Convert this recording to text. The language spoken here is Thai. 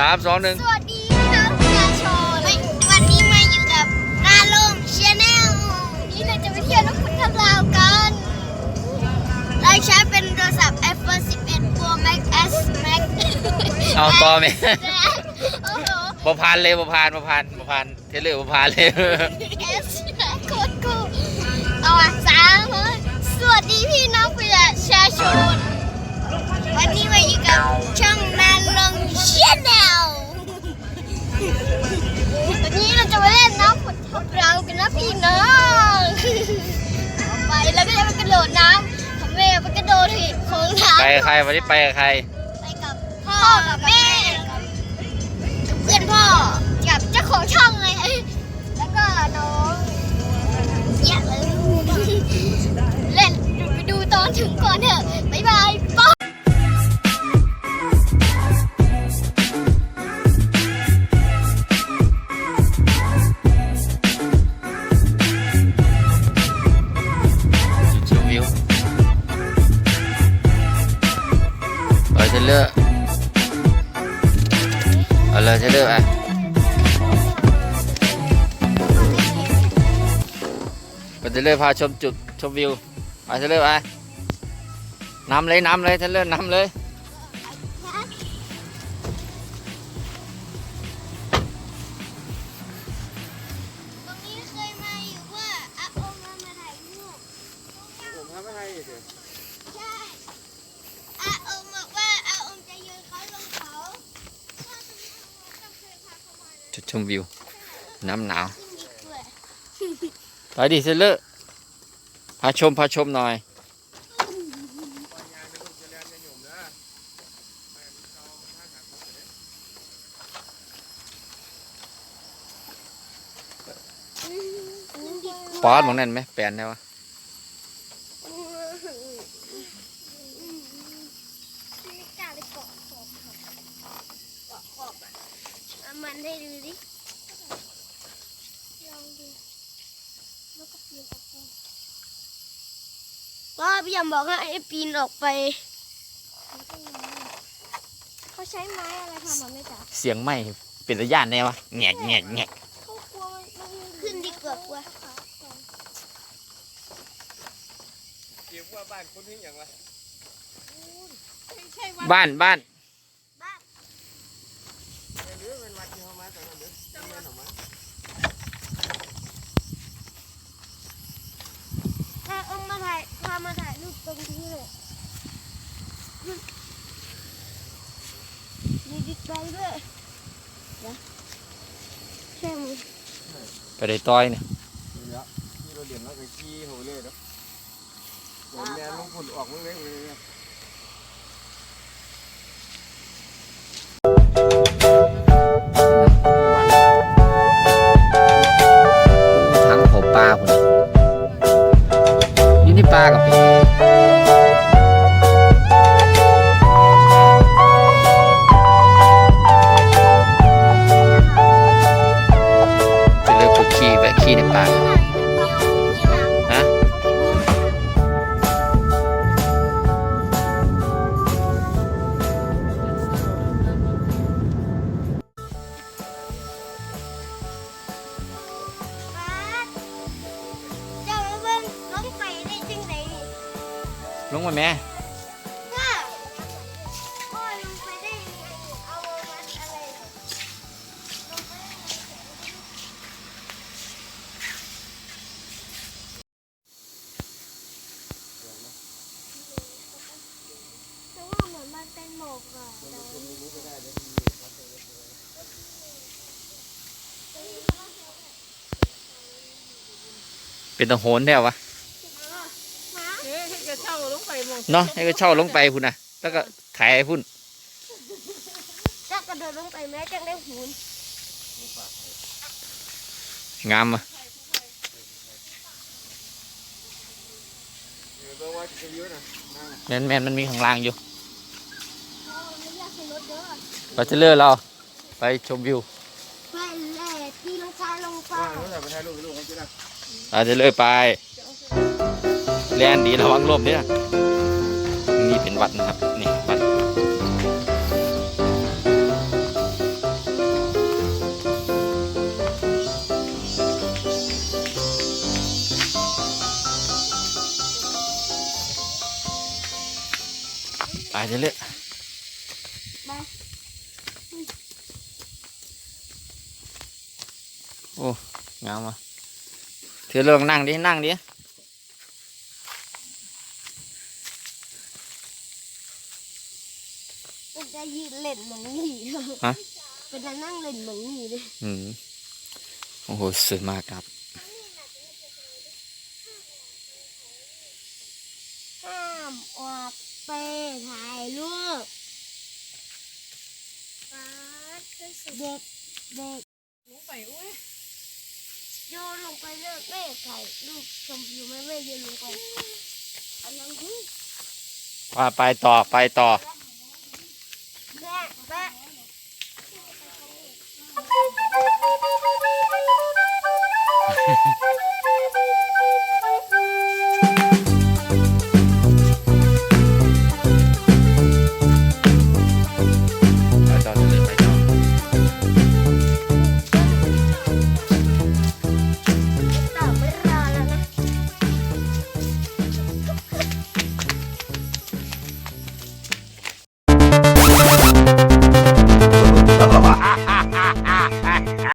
องหนึ่งสวัสดีพี่น้องประชาชนวันนี้มาอยู่กับนาลงชาแนลนี่เราจะไปเที่ยวน้ำพุทธลาวกันเราใช้เป็นโทรศัพท์ iPhone 11 Pro Max S Max เอาต่อไหมโอ้โหประพานเลยประพานประพานประพานเทเลอร์ประพานเลย S โคตรกูเอาอะสามสวัสดีพี่น้องป ไปกับใครวันนี้ไปกับใคร ไปกับพ่อกับแม่กับเพื่อนพ่อกับเจ้าของช่องเลยแล้วก็น้องอยอะเลยเล่นไปดูตอนถึงก่อนเถอะ เลยเลยเทเลอร์ไปไปเทเลยพาชมจุดชมวิวไปเทเลอร์ไปน้ำเลยน้ำเลยเทเลอร์นำเลย จุดชมวิว น้ำหนาว ไปดิเทเลอร์พาชมพาชมหน่อยขึ้อดมองนั่นไหมแปลนได้ปะ ไม่กล้าไปเกาะขอบครับเกาะขอบอะเอามัน ให้ดูดิลองดูแล้วก็ปีนออกไปว่าพี่ยำบอกให้ปีนออกไป เขาใช้ไม้อะไรทำมันไม่จับเสียงไหมเป็นระยะแน่วะแงกแงกแงกเขากลัวมันขึ้นดีกว่ากลัวเก็บว่าบ้านคนที่อย่างไรบ้านบ้าน หรือเป็นวัดที่เขามาแต่ละเดือนเดือนออกมาถ้าเอามาถ่ายพามาถ่ายรูปตรงนี้เลยมีดิบไปด้วยนะใช่ไหมไปได้ต้อยเนี่ยนี่แหละที่เราเด่นแล้วก็ขี้เขาเลยเนาะเดี๋ยวแม่ลงฝุ่นออกมึงเลยเลย ที่ปลากับปีไปเลือกคุกขี้แวะขี้ในปลา ลงมาแม่พ่อพ่อลงไปได้เอามันอะไรลงไปแต่ว่าเหมือนมันเป็นหมกอะแต่ว่าเป็นตะโหนแท้วะ เช่าลงไปหมองเนาะให้ก็เช่าลงไปพุ่นนะแล้วก็ถ่ายให้พุ่นถ้ากระโดดลงไปแม้จะได้หูนงามอะเดี๋ยวต้องว่าจะเยอะนะแมนแมนมันมีข้างล่างอยู่ไม่อยากให้รถเยอะไปเทเลอร์เราไปชมวิวไปแหล่ตีลงซ้ายลงฟ้าว่าเราจะไปถ่ายรูปกับลูกเขาจะได้ไปเทเลอร์ไปแลนดีระวังลมเนี่ยนี่เป็น วัดนะครับนี่วัดตายเลยโอ้งามอะเธอลิงนั่งดิ นั่งดิ ล่นเหมือนหนีเป็นจะนั่งเล่นเหมือนหนีเลยอืมโอ้โหสวยมากครับห้ามออกไปถ่ายรูปเด็กเด็กลงไปอุ้ยโยนลงไปเลยแม่ถ่ายรูปชมวิวแม่แม่โยนลงไปอันนั้นคือว่าไปต่อไปต่อ Ha ha ha!